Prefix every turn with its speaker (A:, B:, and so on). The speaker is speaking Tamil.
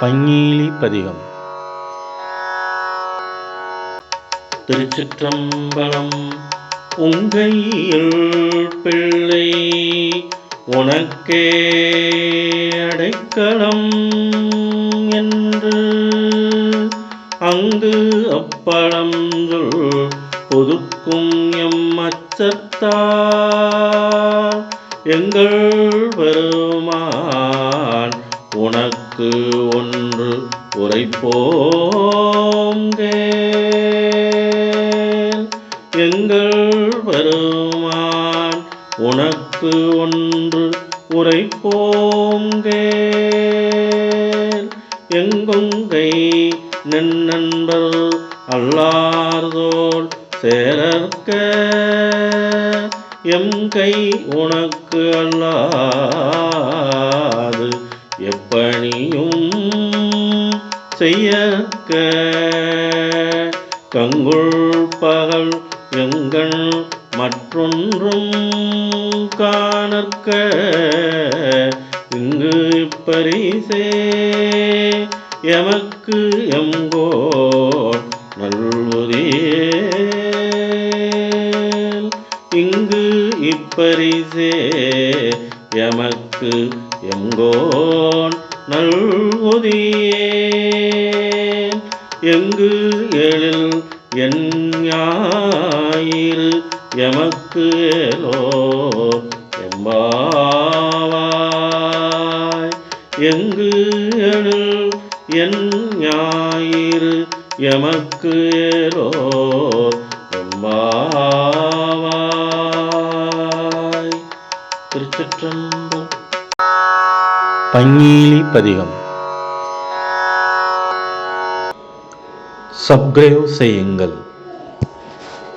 A: பங்கீலி பதிகம் திருச்சிற்றம்பலம் உங்கையில் பிள்ளை உனக்கே அடைக்கலம் என்று அங்கு அப்பழம் சொல் பொதுக்கும் எம் அச்சத்தார் எங்கள் பெருமா உனக்கு ஒன்று உரைப்போங்கே எங்கள் பெருமான் உனக்கு ஒன்று உரைப்போங்கே எங்கொங்கை நென்னன்பர் அல்லார்தோல் சேரற்க. எம் கை உனக்கு அல்லா பணியும் செய்யக்க. கங்குள் பகல் எங்கள் மற்றொன்றும் காணற்க. இங்கு பரிசே எமக்கு எங்கோர் நல்வுதியேல். இங்கு இப்பரிசே எமக்கு எங்கோன் நல்குதியேன் எங்கு எழில் என் ஞாயிறு எமக்கு ஏலோ எம்பாவாய். எங்கு எழில் என் ஞாயிறு எமக்கு ஏலோ திருச்சிற்றம்பலம். பஞ்சீலி பதிகம். சப்கிரேவ் செய்யுங்கள்.